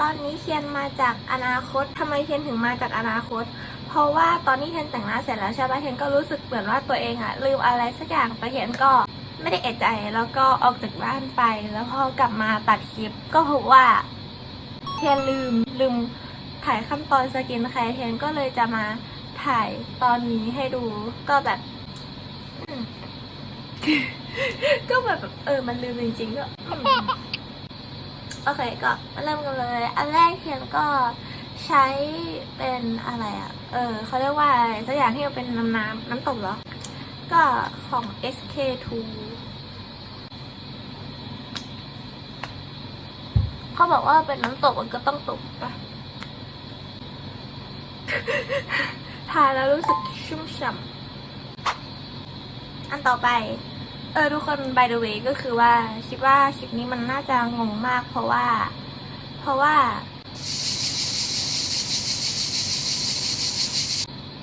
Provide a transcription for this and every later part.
ตอนนี้เทียนมาจากอนาคตทำไมเทียนถึงมาจากอนาคต เพราะว่าตอนนี้เทียนแต่งหน้าเสร็จแล้วใช่ปะเทียนก็รู้สึกเหมือนว่าตัวเองอะลืมอะไรสักอย่างไปเทียนก็ไม่ได้เอะใจแล้วก็ออกจากบ้านไป แล้วพอกลับมาตัดคลิป ก็พบว่าเทียนลืมลืมถ่ายขั้นตอนสกินแคร์เทียนก็เลยจะมาถ่ายตอนนี้ให้ดูก็แบบก็แบบเออมันลืมจริงๆก็อืม โอเคก็มาเริ่มกันเลย อันแรกเทียนก็ใช้เป็นอะไรอะ่ะ เออเขาเรียกว่าอะไรสักอย่างที่มันเป็นน้ำน้ำน้ำตกเหรอ ก็ของ SK2 เขาบอกว่าเป็นน้ำตกมันก็ต้องตกปะทานแล้วรู้สึกชุ่มฉ่ำอันต่อไป เออทุกคน by the way ก็คือว่าคิดว่าคลิปนี้มันน่าจะงงมาก เพราะว่า เพราะว่า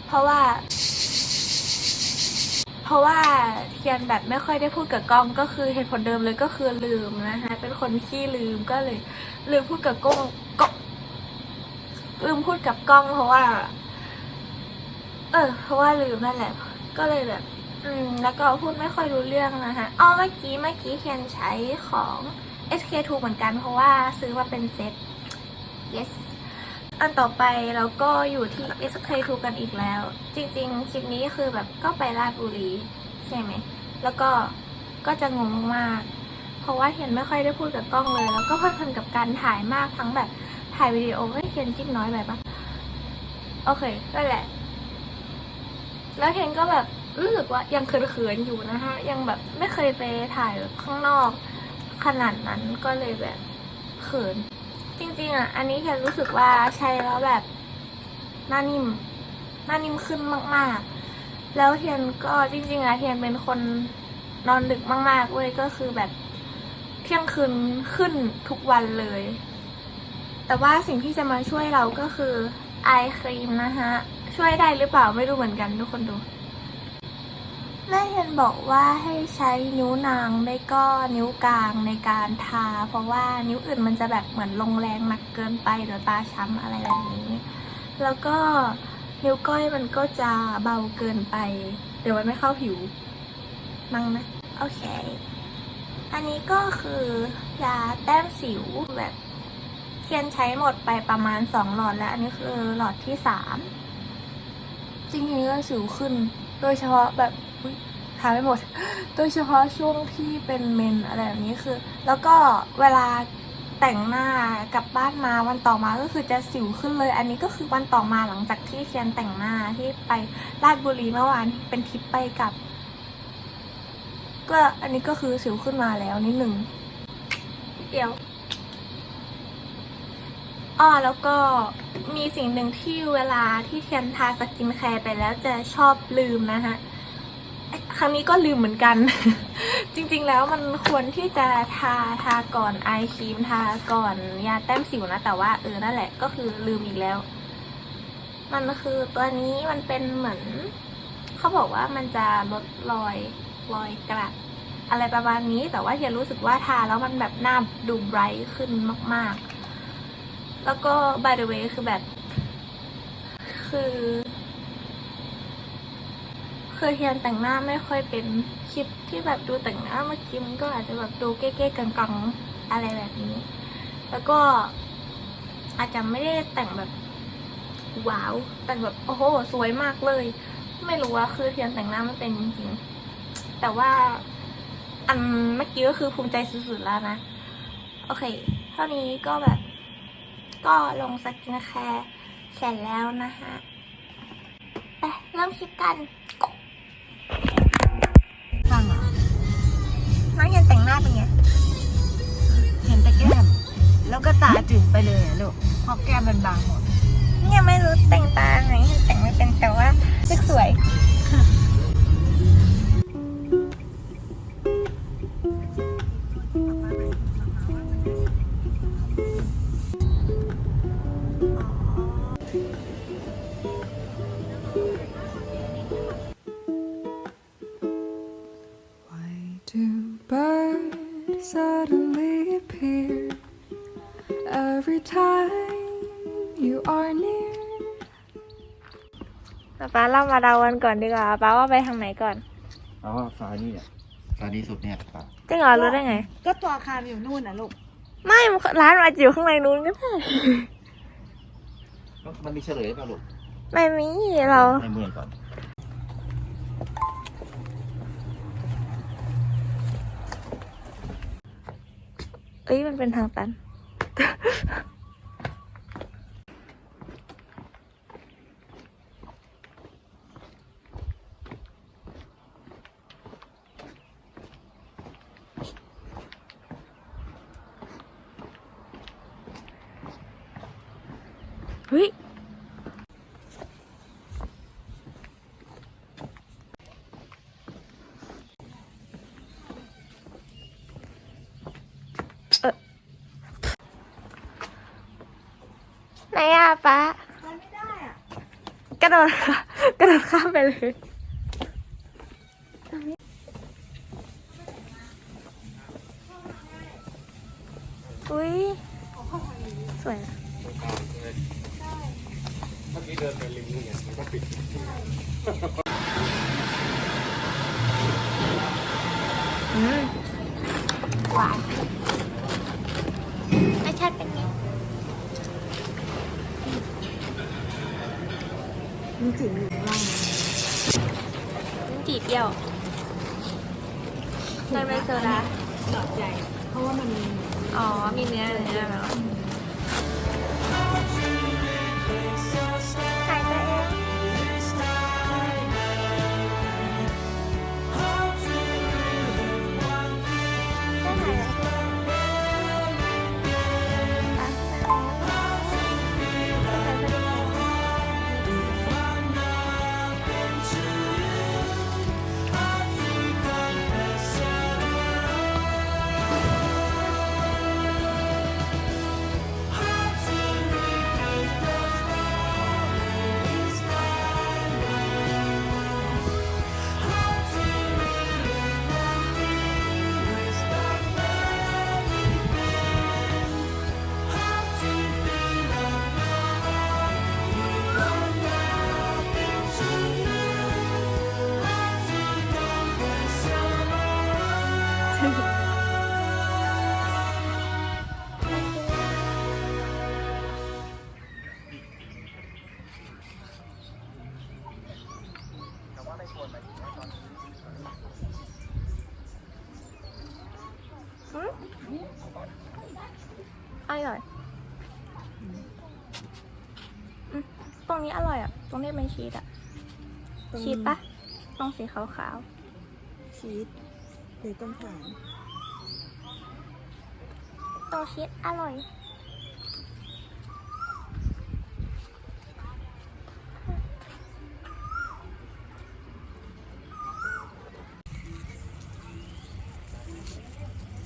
เพราะว่า เพราะว่าเทียนแบบไม่ค่อยได้พูดกับกล้องก็คือเหตุผลเดิมเลยก็คือลืมนะคะเป็นคนขี้ลืมก็เลยลืมพูดกับกล้องก็ลืมพูดกับกล้องเพราะว่า เออ เพราะว่าลืมนั่นแหละ ก็เลยแบบ อืมแล้วก็พูดไม่ค่อยรู้เรื่องนะคะอ๋อเมื่อกี้เมื่อกี้เทียนใช้ของ SK2 เหมือนกันเพราะว่าซื้อมาเป็นเซ็ต yes อันต่อไปเราก็อยู่ที่ SK2 กันอีกแล้ว จริงๆ คลิปนี้คือแบบก็ไปราชบุรี ใช่ไหม แล้วก็ก็จะงงมาก เพราะว่าเทียนไม่ค่อยได้พูดกับกล้องเลย แล้วก็เพลิดเพลินกับการถ่ายมากทั้งแบบถ่ายวิดีโอให้เทียนจิ้มน้อยไปปะโอเคนั่นแหละ แล้วเทนก็แบบ รู้สึกว่ายังเขินๆอยู่นะคะยังแบบไม่เคยไปถ่ายแบบข้างนอก ขนาดนั้นก็เลยแบบเขิน จริงๆอะ อันนี้เทนรู้สึกว่าใช้แล้วแบบหน้านิ่มหน้านิ่มขึ้นมากๆ แล้วเทียนก็จริงๆอะเทียนเป็นคนนอนดึกมากๆเว้ยก็คือแบบเที่ยงคืนขึ้นทุกวันเลย แต่ว่าสิ่งที่จะมาช่วยเราก็คือไอครีมนะฮะ ช่วยได้หรือเปล่าไม่รู้เหมือนกันทุกคนดู แม่เห็นบอกว่าให้ใช้นิ้วนางไม่ก็นิ้วกลางในการทา เพราะว่านิ้วอื่นมันจะแบบเหมือนลงแรงหนักเกินไปเดี๋ยวตาช้ำอะไรแบบนี้ แล้วก็นิ้วก้อยมันก็จะเบาเกินไป เดี๋ยวมันไม่เข้าผิวมั้งนะโอเค อันนี้ก็คือยาแต้มสิวแบบเทียนใช้หมดไปประมาณสองหลอดแล้ว อันนี้คือหลอดที่สามจริงๆก็สิวขึ้น โดยเฉพาะแบบ ทาไม่หมด โดยเฉพาะช่วงที่เป็นเมนอะไรแบบนี้คือ แล้วก็เวลาแต่งหน้ากลับบ้านมาวันต่อมาก็คือจะสิวขึ้นเลย อันนี้ก็คือวันต่อมาหลังจากที่เทียนแต่งหน้าที่ไปราชบุรีเมื่อวานเป็นทริปไปกับ ก็อันนี้ก็คือสิวขึ้นมาแล้วนิดหนึ่งเดียวอ้อแล้วก็มีสิ่งหนึ่งที่เวลาที่เทียนทาสกินแคร์ไปแล้วจะชอบลืมนะฮะ ครั้งนี้ก็ลืมเหมือนกัน จริงๆแล้วมันควรที่จะทาทาก่อนไอครีมทาก่อนยาแต้มสิวนะ แต่ว่าเออนั่นแหละก็คือลืมอีกแล้ว มันคือตัวนี้มันเป็นเหมือน เขาบอกว่ามันจะลดรอยรอยกระอะไรประมาณนี้แต่ว่าเทียรู้สึกว่าทาแล้วมันแบบหน้าดูไบรท์ขึ้นมาก ๆ แล้วก็ by the way คือแบบ คือ คือเทียนแต่งหน้าไม่ค่อยเป็นคลิปที่แบบดูแต่งหน้าเมื่อกี้มันก็อาจจะแบบดูเก๊ๆกังๆอะไรแบบนี้ แล้วก็อาจจะไม่ได้แต่งแบบว้าว แต่งแบบโอ้โหสวยมากเลย ไม่รู้ว่าคือเทียนแต่งหน้าไม่เป็นจริงๆ แต่ว่าอันเมื่อกี้ก็คือภูมิใจสุดๆแล้วนะ โอเค เท่านี้ก็แบบ ก็ลงสกินแคร์เสร็จแล้วนะฮะ ไปเริ่มคลิปกัน น้องเห็นแต่งหน้าเป็นไง เห็นแต่แก้ม แล้วก็ตาจืดไปเลยอะลูกเพราะแก้มมันบางหมด เนี่ยไม่รู้แต่งตาไหนแต่งไม่เป็นแต่ว่าซึกสวย time time you are near. ป้าเล่ามาเดาวันก่อนดีกว่าป้าว่าไปทางไหนก่อนอ๋อซ้ายนี่อะซ้ายนี้สุดเนี่ยป่ะจริงเหรอรู้ได้ไง ก็ตัวอาคารอยู่นู่นนะลูก ไม่ร้านอาจจะอยู่ข้างในนู้นก็ได้มันมีเฉลยป่ะลูกไม่มีเราในเมืองก่อนเอ้ยมันเป็นทางตัน เฮ้ยไหนอะป้าไม่ได้อะกระโดดกระโดดข้ามไปเลย อุ้ยสวยนะ อืมหวานรสชาติเป็นไงมีจิ๋วอยู่ข้างล่างลิ้นจี่เปรี้ยวนั่นเป็นโซดาหลอดใหญ่ เพราะว่ามันมีอ๋อ มีเนื้อเนื้อแล้ว ตรงนี้เป็นชีสอะชีสปะตรงสีขาวชีสหรือต้นฝางๆตรงชีสอร่อย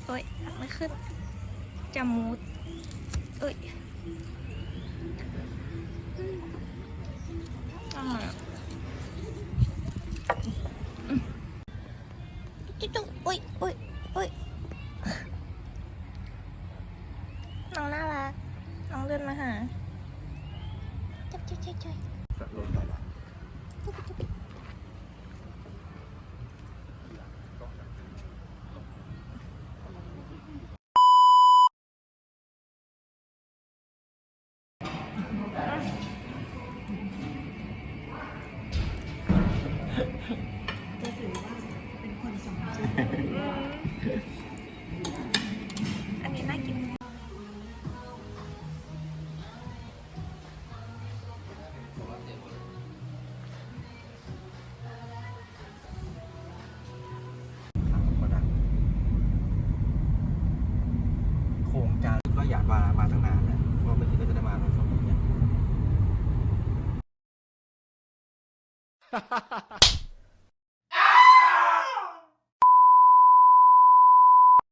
โอ้ยไม่ขึ้นจมูดเอ้ยอืม อร่อยอะอืมจิ๊กจุ๊กอุ้ยอุ้ยอุ้ยน้องน่ารัก น้องเดินมาหาจับจับจับจับสักลงต่อละจุ๊ จุ๊บอันนี้น่ากินก็ดังโครงการก็อยากมามาตั้งนานแล้วว่าไม่คิดว่าจะได้มาตอนสมัยเนี้ย